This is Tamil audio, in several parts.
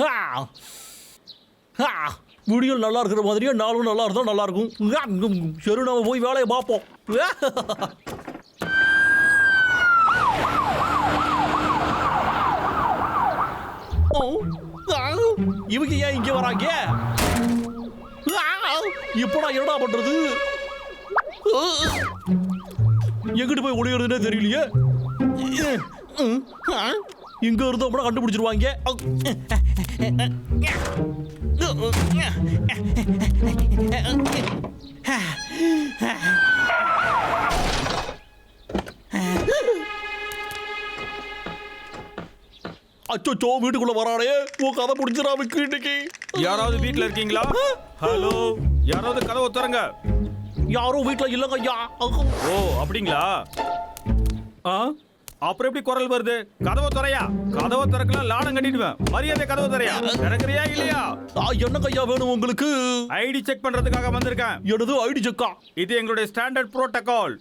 ஆ. ஹா முடியும் நல்லா இருக்கிற மாதிரியே நாளும் நல்லா இருந்தால் நல்லா இருக்கும் சரி நம்ம போய் வேலையை பார்ப்போம். ஓ, இவங்க ஏன் இங்க வராங்க? இப்போ நான் என்னடா பண்றது? எங்கிட்டு போய் ஒளியறதுனே தெரியலையே. இங்க இருந்தோம்னா கண்டுபிடிச்சிருவாங்க. அச்சோ வீட்டுக்குள்ள வரானே. உன் கதை முடிஞ்சிடா விக்கு இன்னைக்கு. யாராவது வீட்ல இருக்கீங்களா? ஹலோ யாராவது கதவை திறங்க. யாரும் வீட்டுல இல்லைங்க ஐயா. ஓ அப்படிங்களா? ஆ? அப்புறம் எப்படி குரல் வருது? கதவை திறயா? கதவை திறக்கலாம் லாடம் கட்டிடுவேன். மரியாதை கதவை திறயா? திறக்கிறியா இல்லையா? ஆ, என்னங்க ஐயா வேணும் உங்களுக்கு? ஐடி செக் பண்றதுக்காக வந்திருக்கேன். எனது ஐடி செக்கா? இது எங்களுடைய ஸ்டாண்டர்ட் புரோட்டோகால்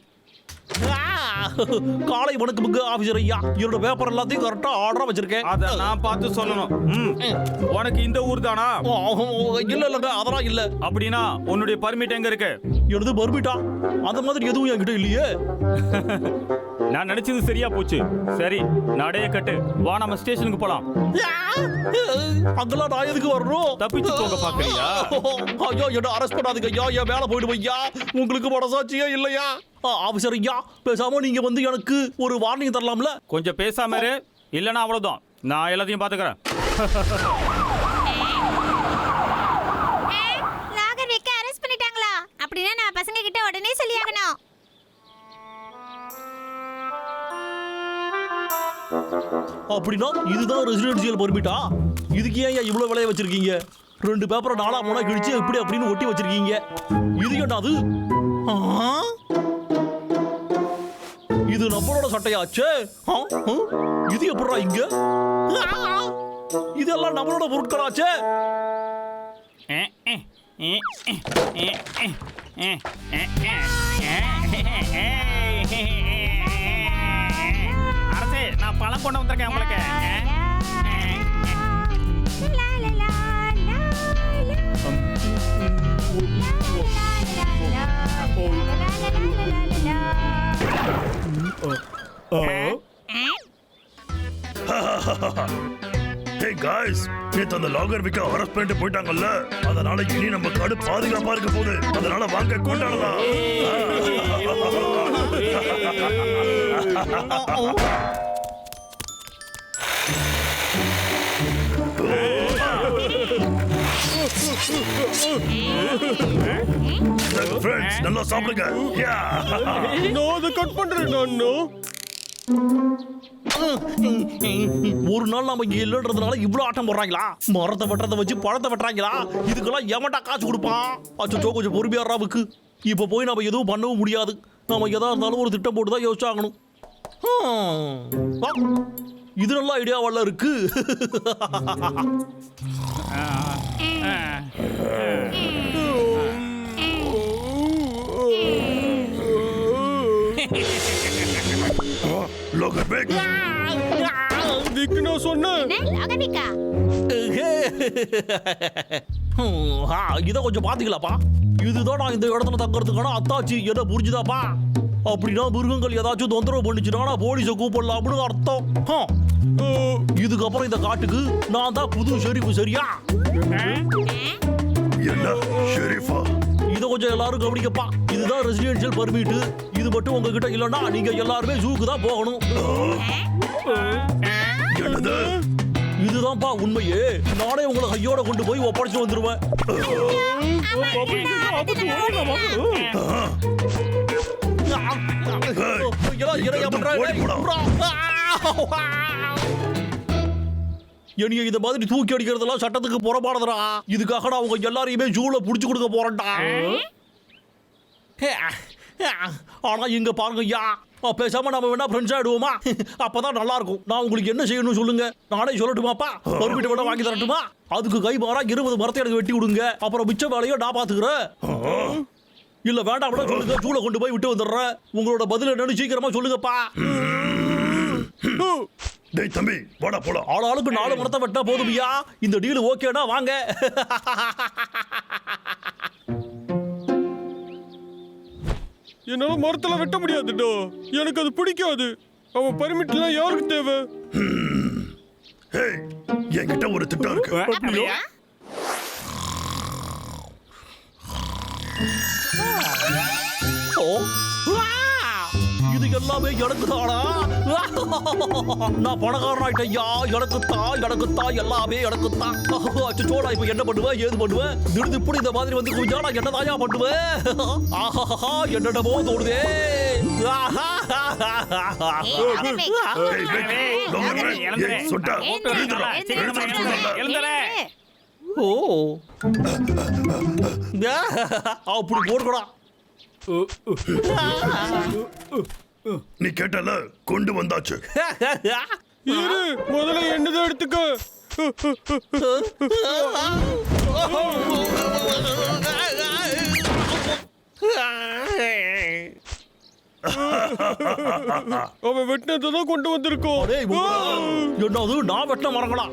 காலை வணக்கமுங்க ஆபீசர் ஐயா. என்னோட பேப்பர் எல்லாத்தையும் கரெக்டா ஆர்டரா வச்சிருக்கேன். அத நான் பார்த்து சொல்லணும். ம். உனக்கு இந்த ஊர் தானா? இல்ல இல்லங்க அதெல்லாம் இல்ல. அப்படின்னா உன்னுடைய பர்மிட் எங்க இருக்கு? எனது பர்மிட்டா அந்த மாதிரி எதுவும் என்கிட்ட இல்லையே? நான் நினைச்சது சரியா போச்சு. சரி நடைய கட்டு. வா நம்ம ஸ்டேஷனுக்கு போலாம். ஆ, அங்கெல்லாம் நான் எதுக்கு வரணும்? தப்பிச்சு போக பாக்குறியா? ஐயோ என்ன அரெஸ்ட் பண்ணாதீங்க. ஐயா என் மேல போயிடு ஐயா. உங்களுக்கு மனசாட்சியே இல்லையா? ஆ, ஆபீசர் ஐயா பேசாம நீங்க வந்து எனக்கு ஒரு வார்னிங் தரலாம்ல? கொஞ்சம் பேசாம இரு. இல்லனா அவ்வளவுதான். நான் எல்லாத்தையும் பாத்துக்கறேன் அப்படின்னா இதுதான் ரெசிடென்சியல் பர்மிட்டா இதுக்கு ஏன் இவ்வளோ இவ்வளவு விலைய வச்சிருக்கீங்க ரெண்டு பேப்பரை நாலா மூணா கிழிச்சு எப்படி அப்படின்னு ஒட்டி வச்சிருக்கீங்க இது என்னது இது நம்மளோட சட்டையாச்சே இது எப்படா இங்க இதெல்லாம் நம்மளோட பொருட்களாச்சே ஏ நான் பழம் கொண்டு வந்திருக்கேன் உங்களுக்கு. நேத்து அந்த லாகர் விக்க அரெஸ்ட் பண்ணிட்டு போயிட்டாங்கல்ல? அதனால இனி நம்ம காடு பாதுகாப்பா இருக்க போகுது. அதனால வாங்க கொண்டாடலாம் ஃப்ரெண்ட்ஸ் நல்லா சாப்பிடுங்க. நான் அதை கட் பண்றேன் நான் ஒரு நாள் நாம இங்க இல்லைன்றதுனால இவ்வளவு ஆட்டம் போடுறாங்களா? மரத்தை வெட்டுறதை வச்சு பழத்தை வெட்டுறாங்களா? இதுக்கெல்லாம் எவன்டா காசு கொடுப்பான்? அச்சோ கொஞ்சம் பொறுமையாராவுக்கு இப்ப போய் நாம எதுவும் பண்ணவும் முடியாது. நாம எதா இருந்தாலும் ஒரு திட்டம் போட்டு தான் யோசிச்சாகணும் இது நல்ல ஐடியாவல்ல இருக்கு. லாகர் பேக் விக்கு நான் சொன்னேன் என்ன லாகர் விக்கா ஹம், ஆ, இத கொஞ்சம் பாத்தீங்களாப்பா இதுதான் நான் இந்த இடத்துல தங்கறதுக்கான அத்தாச்சி என்ன புரிஞ்சுதாப்பா. அப்படின்னா மிருகங்கள் ஏதாச்சும் தொந்தரவு பண்ணுச்சுன்னா நான் போலீஸை கூப்பிடலாம்னு அர்த்தம். இதுக்கப்புறம் இந்த காட்டுக்கு நான் தான் புது ஷெரீஃப் சரியா? என்ன ஷெரீஃபா? இத கொஞ்சம் எல்லாரும் கவனிக்கப்பா. இதுதான் ரெசிடென்ஷியல் பர்மிட் இது மட்டும் உங்ககிட்ட இல்லைன்னா நீங்க எல்லாருமே ஜூக்கு தான் போகணும். என்னது? இதுதான்ப்பா உண்மையே. நானே உங்களை கையோட கொண்டு போய் ஒப்படைச்சு வந்துருவேன். என்னைய இந்த மாதிரி தூக்கி அடிக்கிறதெல்லாம் சட்டத்துக்கு புறப்பாடுதுடா இதுக்காக நான் உங்க எல்லாரையுமே ஜூல புடிச்சு கொடுக்க போறேன்டா. ஆனா இங்க பாருங்க ஐயா பேசாம நம்ம வேணா ஃப்ரெண்ட்ஸ் ஆயிடுவோமா? அப்பதான் நல்லா இருக்கும் நான் உங்களுக்கு என்ன செய்யணும் சொல்லுங்க. நானே சொல்லட்டுமாப்பா? பர்மிட் வேணா வாங்கி தரட்டுமா? அதுக்கு கை மாறா இருபது மரத்தை எனக்கு வெட்டி விடுங்க அப்புறம் மிச்ச வேலையோ நான் பாத்துக்கிறேன். இல்ல வேண்டாம் கூட சொல்லுங்க. ஜூல கொண்டு போய் விட்டு வந்துடுறேன். உங்களோட பதில் என்னன்னு சீக்கிரமா சொல்லுங்கப்பா. டேய் தம்பி வாடா போலாம். ஆளாளுக்கு நாலு மரத்தை வெட்டா போதுமையா இந்த டீல் ஓகேடா வாங்க. என்னால மரத்துல வெட்ட முடியாதுடா எனக்கு அது பிடிக்காது. அவன் பர்மிட்லாம் யாருக்கு தேவை? ஹேய் என்கிட்ட ஒரு திட்டம் இருக்கு. ஓ வா! இது எல்லாமே எனக்கு தானா நான் பணக்காரன் ஆயிட்டையா எனக்கு தான் எனக்கு தான் எல்லாமே எனக்கு தான் அச்சோடா இப்ப என்ன பண்ணுவேன் ஏது பண்ணுவேன் திடீர்னு இப்படி இந்த மாதிரி வந்து குஞ்சா நான் என்ன தாயா பண்ணுவேன் ஆஹா என்னடமோ தோணுதே ஏய், எழுந்துரு. ஓ அப்படி போடுறா நீ கேட்டல கொண்டு வந்தாச்சு. இரு முதல்ல என்னதான் எடுத்துக்க. அவன் தான் கொண்டு வந்திருக்கோம். என்னது நான் வெட்ட மரங்களா?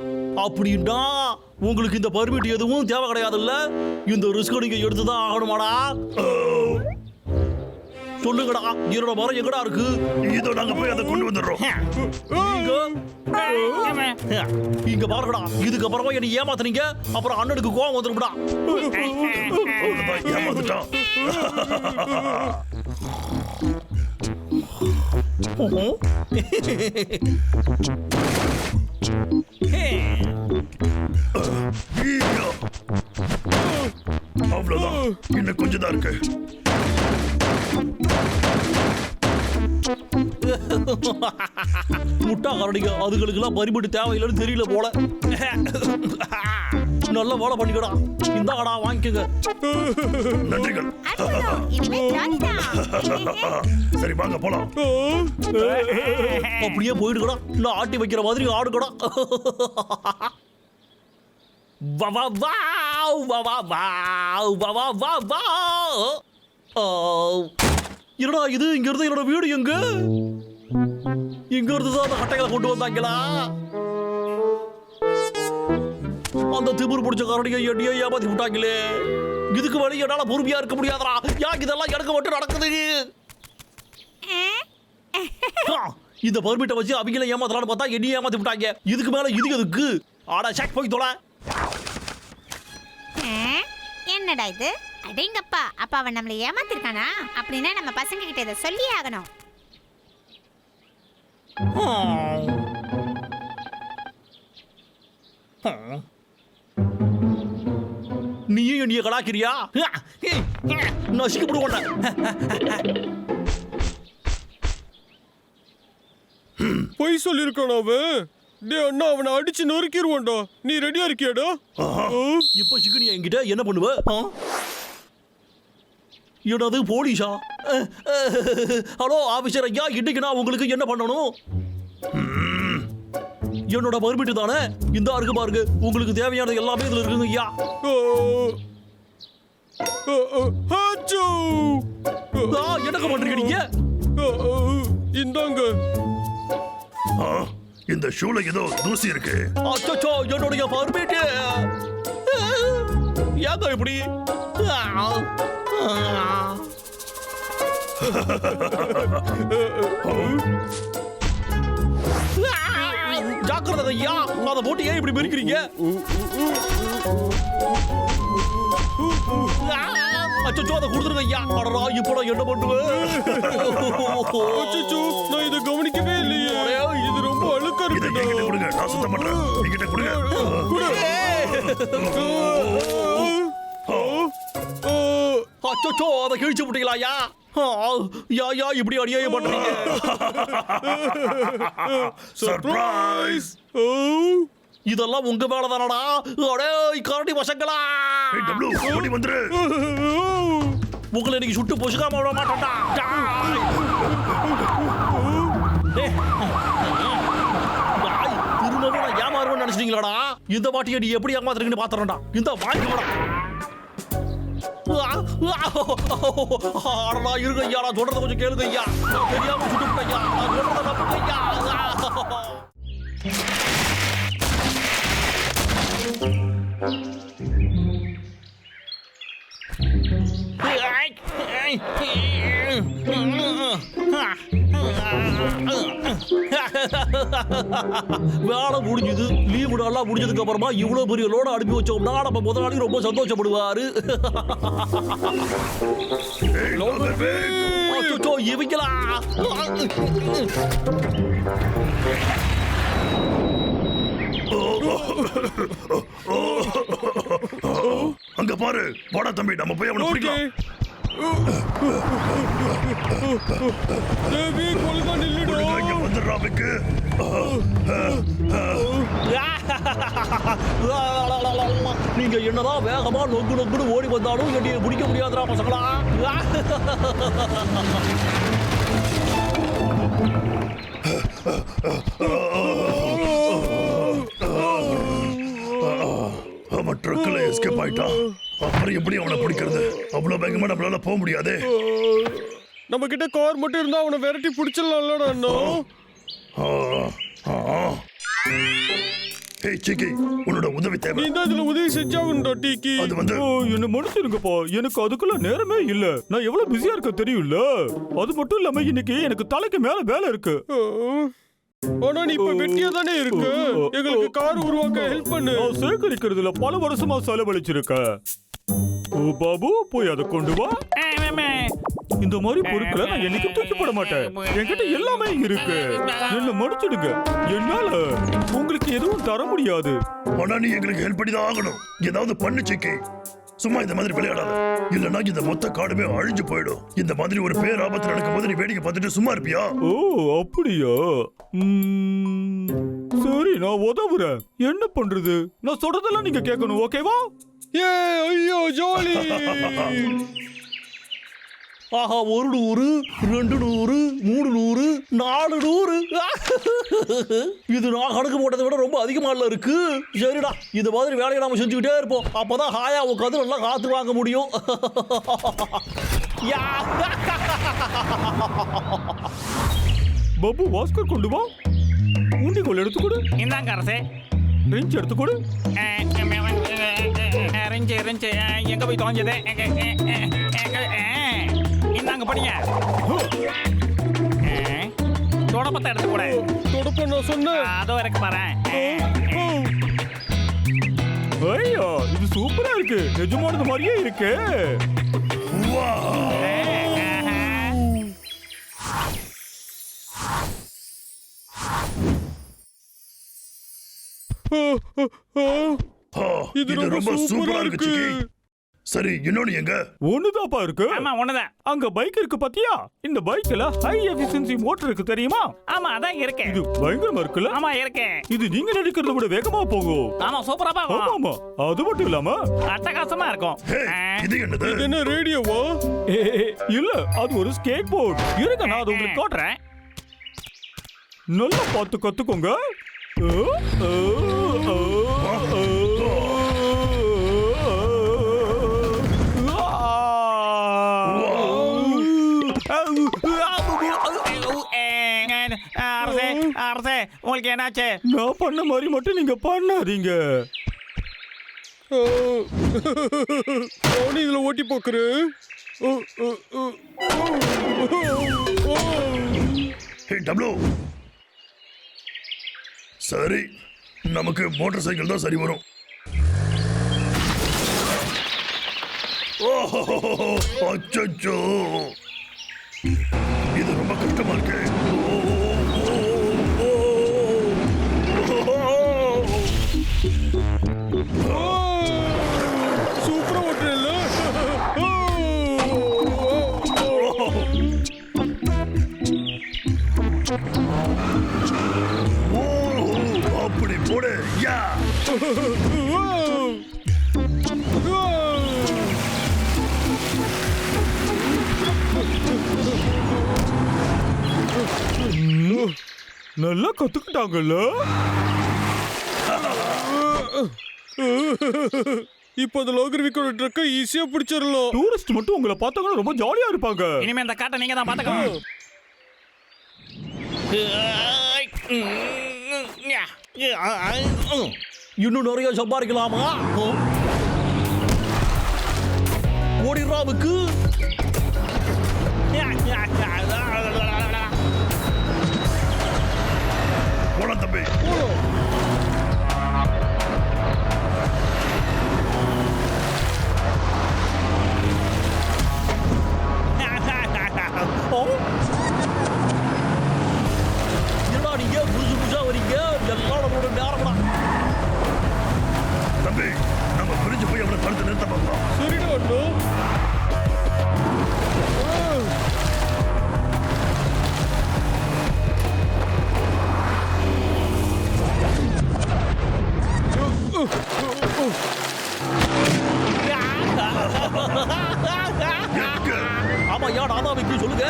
அப்படின்னா உங்களுக்கு இந்த பர்மிட் எதுவும் தேவை கிடையாதுல்ல? இந்த ரிஸ்க் நீங்க எடுத்துதான் ஆகணுமாடா? சொல்லுங்கடா என்னோட மரம் எங்கடா இருக்கு? இதோ நாங்க போய் அதை கொண்டு வந்துடுறோம். இங்க. இங்க பாருங்கடா இதுக்கப்புறமா என்ன ஏமாத்துனீங்க அப்புறம் அண்ணனுக்கு கோவம் வந்துரும்டா. ஏமாந்துட்டான். ஈயா. அவ்வளவுதான். இன்னும் கொஞ்சம் தான் இருக்கு. முட்டா கரடிங்க அதுகளுக்கெல்லாம் பரிபட்டு தேவையில்லைன்னு தெரியல போல. நல்ல வேலை பண்ணிக்கடா. இந்தாடா வாங்கிக்கோங்க. நன்றிகள். சரி வாங்க போலாம். அப்படியே போயிடுக்கடா இல்ல ஆட்டி வைக்கிற மாதிரி ஆடுக்கடா வா வா வாவ், வா வா வாவ், வா வா வா. ஆ, என்னடா இது? இங்க இருந்து என்னோட வீடு எங்க? இங்க இருந்து தான் அந்த கட்டைகளை கொண்டு வந்தாங்களா? அந்த திமிரு பிடிச்ச கரடியை எண்ணியை ஏமாத்தி விட்டாங்களே. இதுக்கு வழி என்னால பொறுமையா இருக்க முடியாதடா. யாருக்கு இதெல்லாம் எனக்கு மட்டும் நடக்குது? இந்த பர்மிட்டை வச்சு அவங்கள ஏமாத்தலாம்னு பார்த்தா என்னையும் ஏமாத்தி விட்டாங்க. இதுக்கு மேல இது எதுக்கு? ஆடா ஷாக் போய் தொலை? என்னடா இது? அடேங்கப்பா அப்ப அவன் நம்மளை ஏமாத்திருக்கானா? அப்படின்னா நம்ம பசங்க கிட்ட இதை சொல்லி ஆகணும். நீயும் என்னைய கலாக்கிறியா நசுக்கி விடுவோண்ட பொய் சொல்லிருக்கான் அவன். டே அண்ணா அவனை அடிச்சு நொறுக்கிடுவான்டா நீ ரெடியா இருக்கியாடா? இப்ப சிக்கனியா என்கிட்ட? என்ன பண்ணுவ? என்னது போலீஸா? ஹலோ ஆபீசர் ஐயா இன்னைக்கு நான் உங்களுக்கு என்ன பண்ணணும்? என்னோட பர்மிட் தானே? இந்த இருக்கு பாருங்க. உங்களுக்கு தேவையானது எல்லாமே இதுல இருக்குங்க. ஐயா என்னங்க பண்றீங்க நீங்க? இந்தாங்க. ஆ, இந்த ஷூல ஏதோ தூசி இருக்கு. அச்சோ என்னுடைய பர்மிட் ஏங்க இப்படி? ஆ. ஜாக்கிரதை ஐயா அதை போட்டு ஏன் இப்படி மெரிக்கிறீங்க அச்சோ அதை கொடுத்துருங்க ஐயா. அடடா இப்போ என்ன பண்ணுவேன் அச்சச்சோ, நான் இதை கவனிக்கவே இல்லையே. இது ரொம்ப அழுக்கா ஆ, அச்சோ அதை கிழிச்சு விட்டீங்களா ஐயா? யா யா இப்படி அடியாய பண்றீங்க. சர்ப்ரைஸ். இதெல்லாம் உங்க மேல தானடா அடே கரடி வசங்களா? ஏய் டப்ளு ஓடி வந்துரு. உங்களை இன்னைக்கு சுட்டு பொசுக்காம விட மாட்டேன்டா. திரும்பவும் நான் ஏமாறுவேன்னு நினைச்சிட்டீங்களாடா? இந்த வாட்டியை நீ எப்படி ஏமாத்துறீங்கன்னு பாத்துறேன்டா. இந்த வாங்கிக்கடா ஆடலா இருங்க ஐயா நான் சொல்றத கொஞ்சம் கேளுங்க ஐயா. தெரியாம சுட்டு ஐயா. நான் சொல்றத நம்புங்க ஐயா. Hey! வேலை முடிஞ்சுது. லீவு நாளாக முடிஞ்சதுக்கு அப்புறமா இவ்வளோ பெரிய லோட அனுப்பி வச்சோம்னா நம்ம முதலாளி ரொம்ப சந்தோஷப்படுவாரு. அச்சோ இவங்களா? அங்க பாரு. வாடா தம்பி நம்ம போய் அவனை பிடிக்கலாம். தேவி கொள்கை ஒழுங்கா இங்க வந்துடுறா விக்கு நீங்க என்னதான் வேகமா நொங்கு நொங்குன்னு ஓடி வந்தாலும் என்னைய பிடிக்க முடியாதுடா பசங்களா? அவன் ட்ரக்ல எஸ்கேப் ஆயிட்டான். அப்புறம் எப்படி அவனை பிடிக்கிறது? அவ்வளவு வேகமா நம்மளால போக முடியாதே. நம்ம கிட்ட கார் மட்டும் இருந்தா அவனை விரட்டி பிடிச்சிடலாம்லடா அண்ணா. ஏய் சிக்கி உன்னோட உதவி நீ தேவை தான் இதுல உதவி செஞ்சாகணும்டா டீக்கி. அது வந்து ஓ என்ன மன்னிச்சிருங்கப்பா. எனக்கு அதுக்குள்ள நேரமே இல்ல. நான் எவ்வளவு பிஸியா இருக்க தெரியும்ல? அது மட்டும் இல்லாம இன்னைக்கு எனக்கு தலைக்கு மேல வேலை இருக்கு. ஆனா நீ இப்ப வெட்டியா தானே இருக்க? எங்களுக்கு கார் உருவாக்க ஹெல்ப் பண்ணு. நான் சேகரிக்கிறதுல பல வருஷமா செலவழிச்சிருக்கேன். ஓ பாபு போய் அதை கொண்டு வா. இந்த மாதிரி பொருட்களை நான் என்னைக்கும் தூக்கி போட மாட்டேன். என்கிட்ட எல்லாமே இருக்கு. என்ன மன்னிச்சிடுங்க. என்னால உங்களுக்கு எதுவும் தர முடியாது. ஆனா நீ எங்களுக்கு ஹெல்ப் பண்ணி தான் ஆகணும். ஏதாவது பண்ணு சிக்கி. சும்மா இந்த மாதிரி விளையாடாத. இல்லைன்னா இந்த மொத்த காடுமே அழிஞ்சு போயிடும். இந்த மாதிரி ஒரு பேர் ஆபத்து நடக்கும்போது நீ வேடிக்கை பார்த்துட்டு சும்மா இருப்பியா? ஓ அப்படியா? சரி நான் உதவுறேன். என்ன பண்றது? நான் சொல்றதெல்லாம் நீங்க கேட்கணும் ஓகேவா? ஏ ஐயோ ஜாலி. ஆஹா ஒரு நூறு ரெண்டு நூறு மூணு நூறு நாலு நூறு. இது நான் கணக்கு போட்டதை விட ரொம்ப அதிகமாக இருக்கு. சரிடா இந்த மாதிரி வேலையை நாம செஞ்சுக்கிட்டே இருப்போம். அப்பதான் ஹாயா உட்காந்து நல்லா காத்து வாங்க முடியும். யா. பப்பு வாஸ்கர் கொண்டு வா. உண்டிகோல் எடுத்து கொடு இந்தாங்க அரசே. ரிஞ்ச் எடுத்து ரெஞ்சு ரெஞ்சு எங்க போய் தொலைஞ்சது? இந்தாங்க படிங்க. தொடப்பத்தை எடுத்து கூட தொடப்ப நான் சொன்னேன். அதோ இருக்கு பாரு. ஐயா இது சூப்பரா இருக்கு. நிஜமானது மாதிரியே இருக்கு. ஆ, ஆ. ஆ, இது ரொம்ப சூப்பரா இருக்கு. சரி இன்னொன்னு எங்க? ஒண்ணுதாப்பா இருக்கு. ஆமா ஒண்ணுதான். அங்க பைக் இருக்கு பாத்தியா? இந்த பைக்ல ஹை எஃபிஷியன்சி மோட்டர் இருக்கு தெரியுமா? ஆமா அதான் இருக்கு இது பயங்கரமா இருக்குல்ல? ஆமா இருக்கு இது நீங்க நினைக்கிறத விட வேகமா போகும் ஆமா சூப்பரா ஆமா பாக்கும் ஆமா அது மட்டும் இல்லாம அட்டகாசமா இருக்கும். இது என்னது? இது என்ன ரேடியோவா? இல்ல அது ஒரு ஸ்கேட் போர்ட் இருங்க நான் அதை உங்களுக்கு காட்டுறேன். நல்லா பார்த்து கத்துக்கோங்க. அரசே உங்களுக்கு என்னாச்சு? நான் பண்ண மாதிரி மட்டும் நீங்க பண்ணாதீங்க. நானும் இதுல ஓட்டி போக்குறேன். ஹே டப்ளு. சரி நமக்கு மோட்டார் சைக்கிள் தான் சரி வரும். ஓஹோ அச்சச்சோ. இது ரொம்ப கஷ்டமா இருக்கு. நல்லா கத்துக்கிட்டாங்கல்ல? இப்போ அந்த லோகர்விக்கோட ட்ரக்கை ஈஸியா பிடிச்சிடலாம். டூரிஸ்ட் மட்டும் உங்களை பார்த்தாங்கன்னா ரொம்ப ஜாலியா இருப்பாங்க. இனிமே இந்த காட்டை நீங்க தான் பாத்துக்கணும் இன்னும் நிறைய சம்பாதிக்கலாமா? ஓடிடுறாவுக்கு தம்பி. என்னடா நீங்க? புதுசு புதுசா வரீங்க. எல்லாம் நம்மளோட நேரம்டா. தம்பி நம்ம பிரிஞ்சு போய் அவனை தடுத்து நிறுத்த பார்க்கலாம் சரிடா அண்ணா? ஆமா நான் தான் வைக்க சொல்லுங்க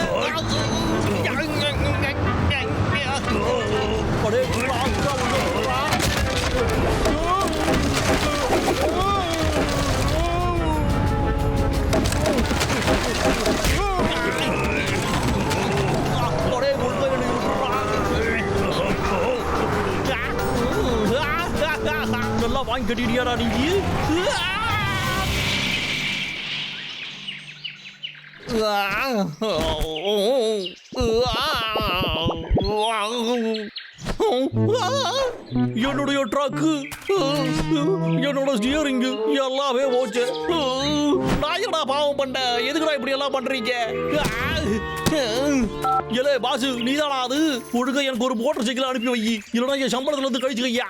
பண்றீங்க? ஏலே பாசு நீதானா அது? ஒழுங்கா எனக்கு ஒரு மோட்டர் சைக்கிள் அனுப்பி வை. இல்லைன்னா என் சம்பளத்துல இருந்து கழிச்சுக்கையா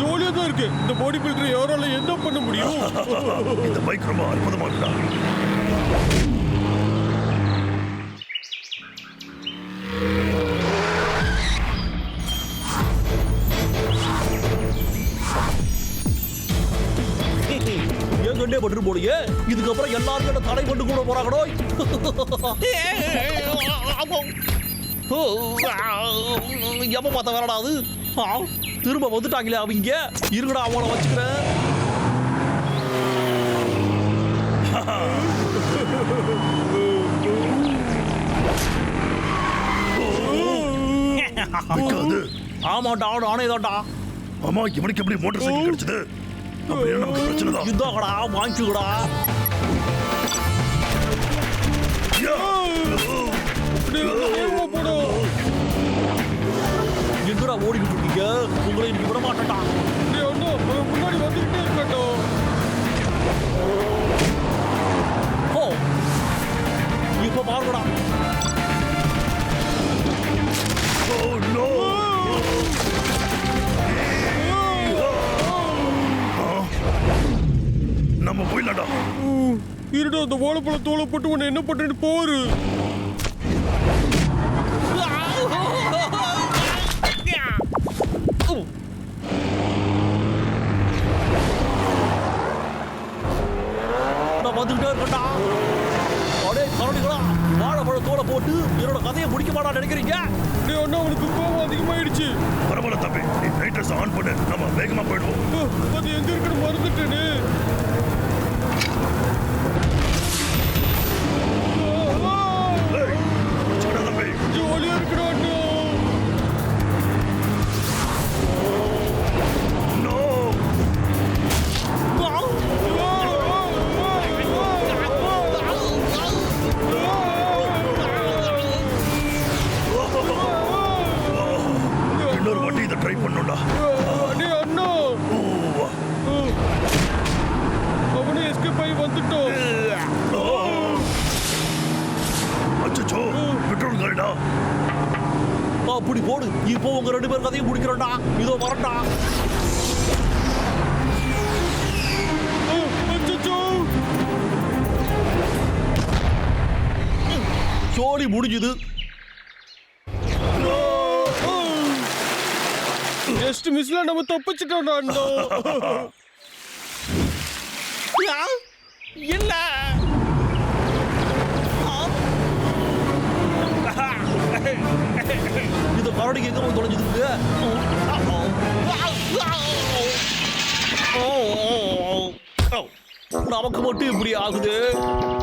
ஜாலியா தான் இருக்கேன் இந்த பாடி பில்டர் யாரால என்ன பண்ண முடியும்? இந்த பைக் ரொம்ப அற்புதமா இருக்குடா. பட்டு போடுங்க இதுக்கப்புறம் எல்லாரும் என்ன தடை பண்ணி கூட போறாங்கடோ எப்ப பார்த்த வேறடா அது? திரும்ப வந்துட்டாங்களே அவங்க. இருங்கடா அவங்கள வச்சுக்கிறேன். ஆமாண்டா நானே தான்டா ஆமா இவனுக்கு எப்படி மோட்டார் சைக்கிள் கிடைச்சது? அப்படின்னா நமக்கு பிரச்சனை தான். இதாகடா வாங்கிக்கோடா எங்கடா ஓடிக்கிட்டு இருக்கீங்க? உங்களை இன்னைக்கு விட மாட்டேன்டா முன்னாடி வந்துகிட்டே இருக்கட்டா ஓ இப்ப பாருங்கடா. நம்ம போயிடலாம்டா. இருடா அந்த வாழைப்பழ தோலை போட்டு உன்னை என்ன பண்றேன்னு போரு. நான் வந்துகிட்டே இருக்கேன்டா. அடே கரடிகளா வாழைப்பழ தோலை போட்டு என்னோட கதையை முடிக்க மாட்டா நினைக்கிறீங்க? டேய் அண்ணா அவனுக்கு கோவம் அதிகமாயிடுச்சு. பரவாயில்ல தம்பி நீ லைட்டர்ஸ் ஆன் பண்ணு. நம்ம வேகமா போயிடுவோம். அது எங்க இருக்குன்னு மறந்துட்டேனே. யா, இல்ல இது கரடிக்கு எங்க போய் தொலைஞ்சதுக்கு நமக்கு மட்டும் இப்படி ஆகுது.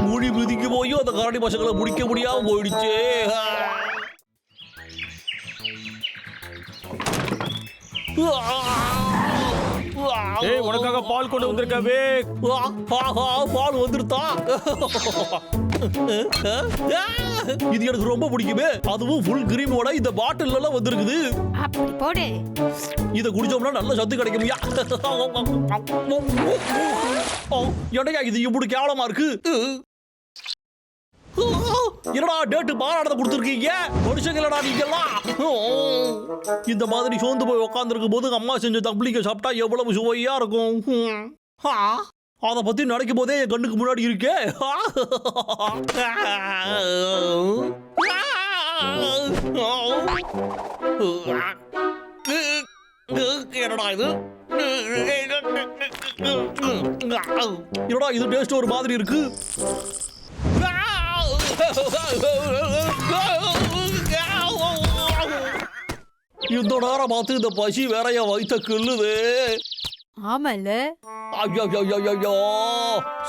முடி மிதிக்கு போயும் அந்த கரடி பசங்களை முடிக்க முடியாம போயிடுச்சு. ஏய் உனக்காக பால் கொண்டு வந்திருக்க வேக் ஆஹா, பால் வந்துருத்தா? இது எனக்கு ரொம்ப பிடிக்குமே. அதுவும் ஃபுல் கிரீமோட இந்த பாட்டில் எல்லாம் வந்திருக்குது. அப்படி போடு. இத குடிச்சோம்னா நல்ல சத்து கிடைக்கும்யா என்னடா இது இப்படி கேவலமா இருக்கு? என்னடா டேட்டு மாநாடத்தை கொடுத்துருக்கீங்க மனுஷங்களடா நீங்கெல்லாம் இந்த மாதிரி சோர்ந்து போய் உக்காந்துருக்கும் போது அம்மா செஞ்ச தம்பிளிக்க சாப்பிட்டா எவ்வளவு சுவையா இருக்கும் அதை பத்தி நினைக்கும் போதே என் கண்ணுக்கு முன்னாடி இருக்கே என்னடா இது என்னடா இது டேஸ்ட் ஒரு மாதிரி இருக்கு இந்த நேரம் பார்த்து இந்த பசி வேற என் வயித்த கிள்ளுது. ஆமால ஐயோ ஐயோ, ஐயோ, ஐயோ.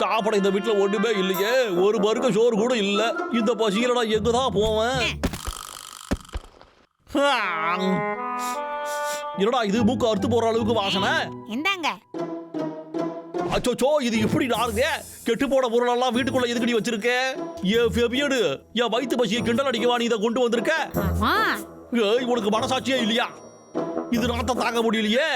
சாப்பிட இந்த வீட்டுல ஒண்ணுமே இல்லையே. ஒரு பருக்க சோறு கூட இல்ல. இந்த பசியில நான் எங்க தான் போவேன் என்னடா இது மூக்கு அறுத்து போற அளவுக்கு வாசனை? இந்தாங்க. அச்சோச்சோ இது இப்படி நாருங்க கெட்டு போன பொருளெல்லாம் வீட்டுக்குள்ள எதுக்கடி வச்சிருக்க? என் ஃபெபியடு என் வயித்து பசியை கிண்டல் அடிக்கவா நீ இதை கொண்டு வந்திருக்க? ஏய் உனக்கு மனசாட்சியே இல்லையா? இது நாத்தம் தாங்க முடியலையே?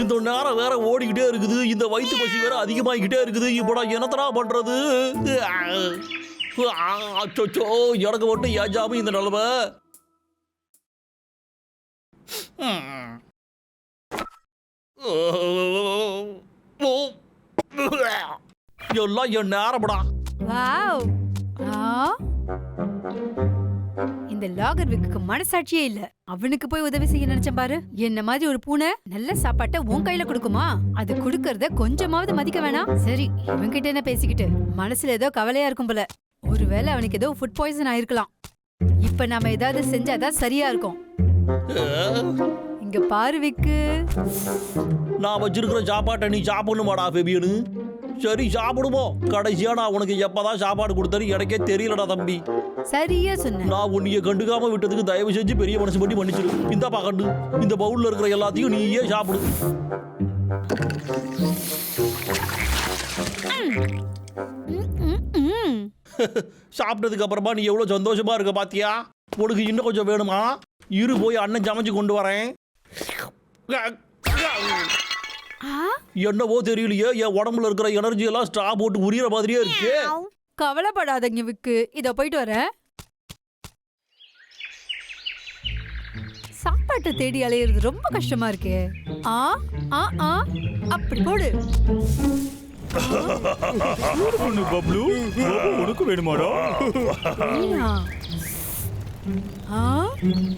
இந்த நேரம் வேற ஓடிக்கிட்டே இருக்குது. இந்த வயித்து பசி வேற அதிகமாகிக்கிட்டே இருக்குது. இப்போ நான் என்னத்தடா பண்றது? அச்சோச்சோ எனக்கு மட்டும் ஏன் ஜாமி இந்த நிலைமை? எல்லாம் என் நேரம்டா. வாவ். ஆ? இந்த லாகர் விக்கு மனசாட்சியே இல்ல. அவனுக்கு போய் உதவி செய்ய நினைச்சேன் பாரு. என்ன மாதிரி ஒரு பூனை? நல்ல சாப்பாட்டை உன் கையில கொடுக்குமா? அது கொடுக்கறத கொஞ்சமாவது மதிக்க வேணாம். சரி இவன்கிட்ட என்ன பேசிக்கிட்டு? மனசுல ஏதோ கவலையா இருக்கும் போல. ஒருவேளை அவனுக்கு ஏதோ ஃபுட் பாய்சன் ஆயிருக்கலாம். இப்ப நாம ஏதாவது செஞ்சாதான் சரியா இருக்கும். இங்க பாரு விக்கு. நான் வச்சிருக்கிற சாப்பாட்டை நீ சாப்பிடணுமாடா ஃபெபியனு சரி சாப்பிடுவோம். கடைசியா நான் உனக்கு எப்பதான் சாப்பாடு கொடுத்தேன்னு எனக்கே தெரியலடா தம்பி. சரியா சொன்ன. நான் உன்னைய கண்டுக்காம விட்டதுக்கு தயவு செஞ்சு பெரிய மனசு பண்ணி மன்னிச்சிரு. இந்தாப்பா கண்டு இந்த பவுல்ல இருக்கிற எல்லாத்தையும் நீயே சாப்பிடு. சாப்பிட்டதுக்கு அப்புறமா நீ எவ்வளவு சந்தோஷமா இருக்க பாத்தியா? உனக்கு இன்னும் கொஞ்சம் வேணுமா? இரு போய் அண்ணன் சமைச்சு கொண்டு வரேன். ஆ, என்னவோ தெரியலையே என் உடம்புல இருக்கிற எனர்ஜி எல்லாம் ஸ்ட்ரா போட்டு உரியற மாதிரியே இருக்கு. கவலைப்படாதங்க விக்கு. இதோ போயிட்டு வரேன். சாப்பாட்டை தேடி அலையிறது ரொம்ப கஷ்டமா இருக்கே. ஆ ஆ ஆ. அப்படி போடு. பப்ளு? பாபு, உனக்கு வேணுமாடா?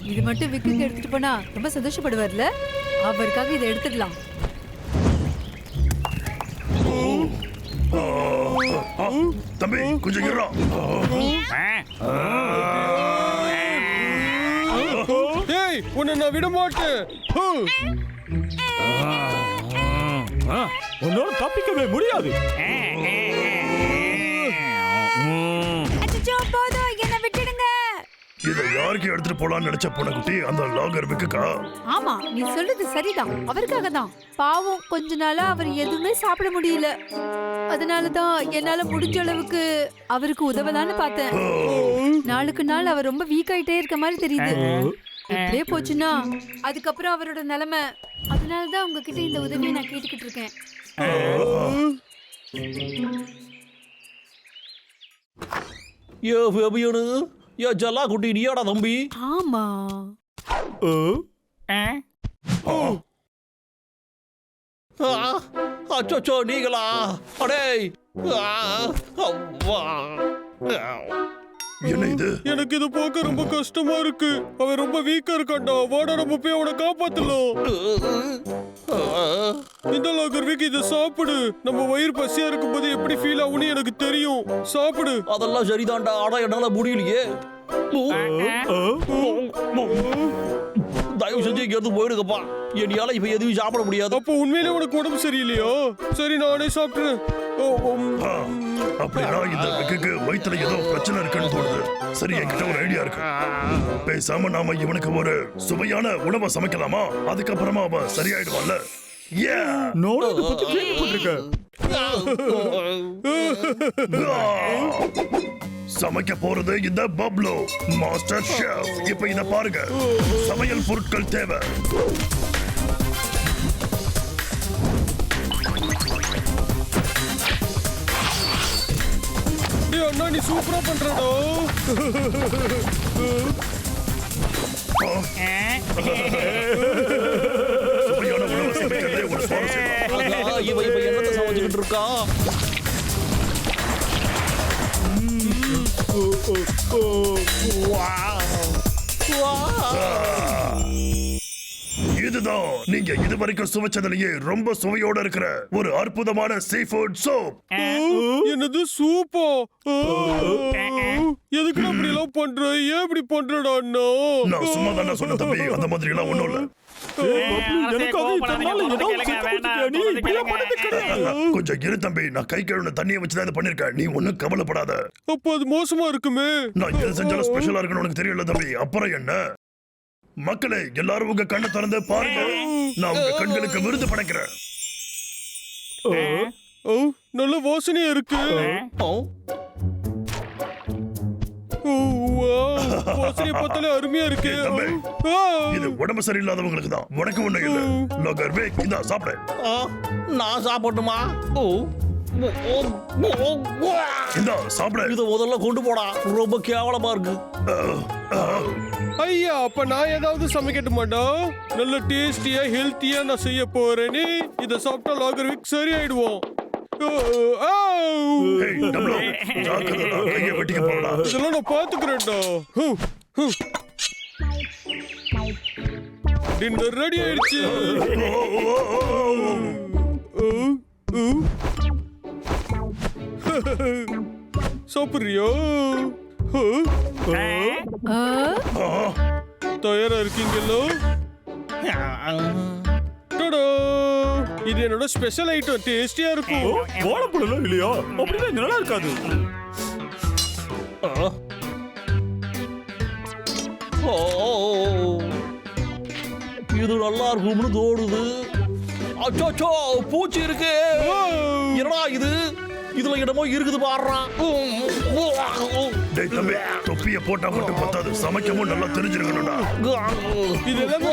இது மட்டும் விக்குக்கு எடுத்துட்டு போனா ரொம்ப சந்தோஷப்படுவார்ல? அவருக்காக இதை எடுத்துடலாம். தம்பி கொஞ்சம். ஏய் உன்னை நான் விட மாட்டேன். ஹு. உன்னால தப்பிக்கவே முடியாது. இதை யாருக்கு எடுத்துட்டு போலாம்னு நினைச்ச பொண்ணக்குட்டி அந்த லாகர் விக்குக்கா? ஆமா நீ சொல்றது சரிதான். அவருக்காக தான். பாவம் கொஞ்ச நாளா அவர் எதுவுமே சாப்பிட முடியல. அதனாலதான் என்னால முடிஞ்ச அளவுக்கு அவருக்கு உதவலான்னு பார்த்தேன். நாளுக்கு நாள் அவர் ரொம்ப வீக் ஆயிட்டே இருக்க மாதிரி தெரியுது. இப்படியே போச்சுன்னா அதுக்கப்புறம் அவரோட நிலைமை அதனாலதான் உங்ககிட்ட இந்த உதவியை நான் கேட்டுக்கிட்டு இருக்கேன். ஏ ஃபெபியனு ஏ ஜல்லா குட்டி நீயாடா தம்பி? ஆமா. அச்சோ நீங்களா? அடே ஆ, அவ்வா. என்ன இது? எனக்கு இது பார்க்க ரொம்ப கஷ்டமா இருக்கு. அவன் ரொம்ப வீக்கா இருக்கான்டா. வாடா நம்ம போய் அவனை காப்பாத்தலாம். இந்த லாகர்விக்கு இதை சாப்பிடு. நம்ம வயிறு பசியா இருக்கும்போது எப்படி ஃபீல் ஆகும்னு எனக்கு தெரியும். சாப்பிடு. அதெல்லாம் சரிதான்டா. ஆனா என்னால முடியலையே. தயவு செஞ்சு இங்க இருந்து போயிடுங்கப்பா. என்னால இப்ப எதுவும் சாப்பிட முடியாது. அப்போ உண்மையிலே உனக்கு உடம்பு சரியில்லையா? சரி நானே சாப்பிட்டுறேன். அப்படின்னா இந்த விக்குக்கு வயித்துல ஏதோ பிரச்சனை இருக்குன்னு தோணுது. சரி என்கிட்ட ஒரு ஐடியா இருக்கு. பேசாம நாம இவனுக்கு ஒரு சுவையான உணவை சமைக்கலாமா? அதுக்கப்புறமா அவன் சரியாயிடுவான்ல. Yeah! நானும் இதை பத்தி கேள்விப்பட்டிருக்கேன் சமைக்க போறது இந்த பப்ளு. மாஸ்டர் ஷெஃப் இப்ப இத பாருங்க. சமையல் பொருட்கள் தேவை. அண்ணா நீ சூப்பரா பண்றடா. சுவையான உணவு சமைக்கிறதே ஒரு சுவாரஸ்யம். தான். ஆகா, இவ இவ என்னத்தை சமைச்சுக்கிட்டு இருக்கா? Wow. Wow. Ah. இதுதான். நீங்க இதுவரைக்கும் சுவைச்சதுலயே ரொம்ப சுவையோட இருக்கிற ஒரு அற்புதமான சீ ஃபுட் சோப் என்னது சூப்பா? எதுக்கு அப்படி எல்லாம் பண்ற? ஏன் இப்படி பண்றடா அண்ணா? நான் சும்மா தானே சொன்ன தம்பி. அந்த மாதிரி எல்லாம் ஒண்ணும் இல்ல. கொஞ்சம் இரு தம்பி. நான் கை கழுவின தண்ணியை வச்சு தான் இதை பண்ணிருக்கேன். நீ ஒண்ணும் கவலைப்படாத. அப்ப அது மோசமா இருக்குமே? நான் எது செஞ்சாலும் ஸ்பெஷலா இருக்குன்னு உனக்கு தெரியல தம்பி. அப்புறம் என்ன? மக்களே எல்லாரும் உங்க கண்ணை திறந்து பாருங்க நான் உங்க கண்களுக்கு விருது படைக்கிறேன். ஓ நல்ல வாசனையா இருக்கு. வாசனையை பார்த்தாலே அருமையா இருக்கு. இது உடம்பு சரியில்லாதவங்களுக்கு தான். உனக்கு ஒண்ணு இல்ல. லோகர் வே இந்தா சாப்பிடு. ஆ, நான் ஓ, ஓ. இந்தா சாப்பிடு. இத முதல்ல கொண்டு போடா. ரொம்ப கேவலமா இருக்கு. ஐயா அப்ப நான் ஏதாவது சமைக்கட்டுமாடா நல்ல டேஸ்டியா ஹெல்த்தியா நான் செய்ய போறேனே. இத சாப்பிட்டா லாகர் வீக் சரியாயிடுவோம் இதெல்லாம் நான் பாத்துக்கிறேன்டா ஹூ, ஹூ. டின்னர் ரெடி ஆயிடுச்சு. சாப்பிடுறியோ? தயாரா இருக்கீங்களோ! இது என்னோட ஸ்பெஷல் ஐட்டம் டேஸ்டியா இருக்கும். வாழைப்பழம் இல்லையா? அப்படின்னா இது நல்லா இருக்காது. இது நல்லா இருக்கும்னு தோணுது. அச்சோ பூச்சி இருக்கு. என்னடா இது? இதுல என்னமோ இருக்குது பாடுறான் தம்பி தொப்பிய போட்டா மட்டும் பத்தாது. சமைக்கவும் நல்லா தெரிஞ்சிருக்கணும்டா. இது தான்.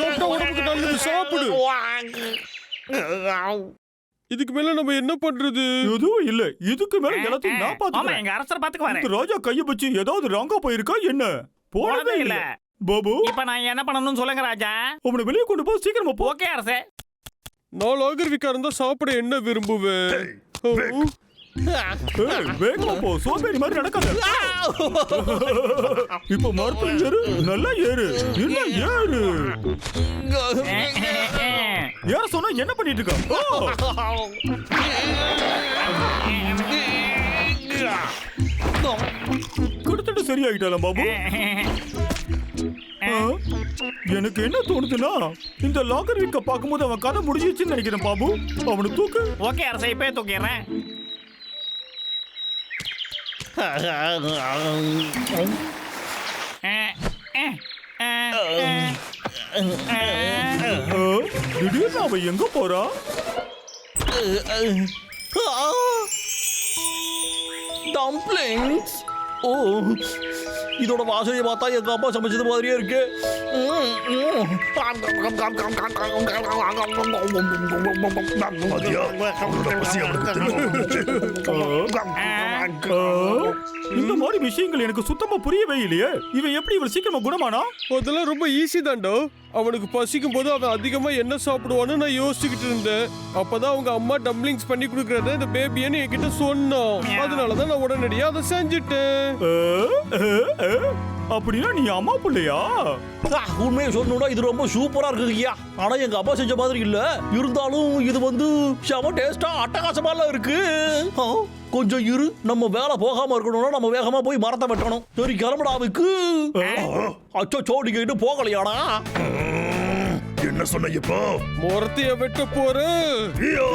சாப்பிட்டா உடம்புக்கு நல்லது சாப்பிடு. இதுக்கு மேல நம்ம என்ன பண்றது? எதுவும் இல்ல. இதுக்கு மேல எல்லாத்தையும் நான் ஆமா பாத்துக்கிறேன் எங்க அரசர் பாத்துக்குவாரு இந்த ராஜா கைய வச்சு ஏதாவது ராங்கா போயிருக்கா என்ன? போனதே இல்ல. பாபு இப்ப நான் என்ன பண்ணணும்னு சொல்லுங்க ராஜா. அவனை வெளியே கொண்டு போ சீக்கிரமா போ. ஓகே அரசே. நான் லாகர்விக்கா இருந்தா சாப்பிட என்ன விரும்புவேன். ஏய், வேகமா போ சோம்பேறி மாதிரி நடக்காத இப்ப மரத்துல ஏறு நல்லா ஏறு என்ன ஏறு ஏற சொன்னா என்ன பண்ணிட்டு இருக்க கொடுத்துட்டு சரியாயிட்டாலாம் பாபு? எனக்கு என்ன தோணுதுன்னா இந்த லாக்கர் வீக்க பார்க்கும்போது அவன் கதை முடிஞ்சிச்சுன்னு நினைக்கிறேன் பாபு. அவனை தூக்கு. ஓகே அரசே இப்பே. ஆ? திடீர்னு அவன் எங்க போறான் டம்ப்ளிங்ஸ் ஓ இதோட வாசனையை பார்த்தா எங்க அப்பா சமைச்சது மாதிரியே இருக்கு? இந்த மாதிரி விஷயங்கள் எனக்கு சுத்தமா புரியவே இல்லையே. இவன் எப்படி இவ்வளவு சீக்கிரமா குணமானா? அதெல்லாம் ரொம்ப ஈஸி தான்டா. அவனுக்கு பசிக்கும் போது அவன் அதிகமா என்ன சாப்பிடுவான்னு நான் யோசிச்சுக்கிட்டு இருந்தேன். அப்பதான் அவங்க அம்மா டம்ப்ளிங்ஸ் பண்ணி கொடுக்கறத இந்த பேபின்னு என்கிட்ட சொன்னான். அதனாலதான் நான் உடனடியா அதை செஞ்சுட்டேன்? அப்படின்னா நீ அம்மா பிள்ளையா? உண்மையை சொல்லணும்னா இது ரொம்ப சூப்பரா இருக்கு ஐயா ஆனா எங்க அப்பா செஞ்ச மாதிரி இல்ல. இருந்தாலும் இது வந்து செம டேஸ்டா அட்டகாசமாலாம் இருக்கு. கொஞ்சம் இரு. நம்ம வேலை போகாம இருக்கணும்னா நம்ம வேகமா போய் மரத்தை வெட்டணும். சரி கிளம்படாவுக்கு அச்சோ நீங்க இன்னும் போகலையாடா? என்ன சொன்ன இப்போ? முறத்தைய வெட்ட ஐயோ!